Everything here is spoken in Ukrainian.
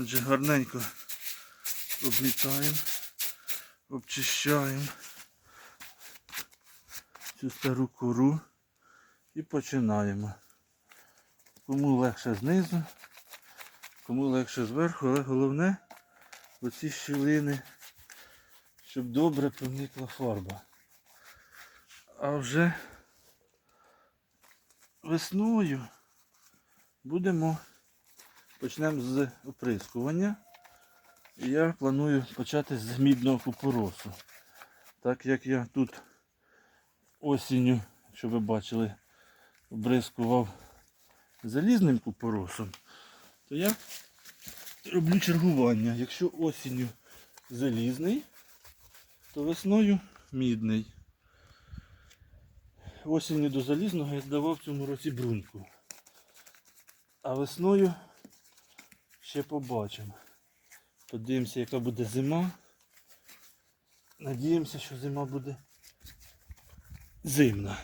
Отже, гарненько обмітаємо, обчищаємо цю стару кору і починаємо. Кому легше знизу, кому легше зверху, але головне оці щілини, щоб добре проникла фарба. А вже весною будемо почнемо з оприскування. Я планую почати з мідного купоросу. Так як я тут осінню, якщо ви бачили, обрискував залізним купоросом, то я роблю чергування. Якщо осінню залізний, то весною мідний. Осінню до залізного я давав в цьому році бруньку. А весною ще побачимо. Подивимося, яка буде зима. Надіємося, що зима буде зимна.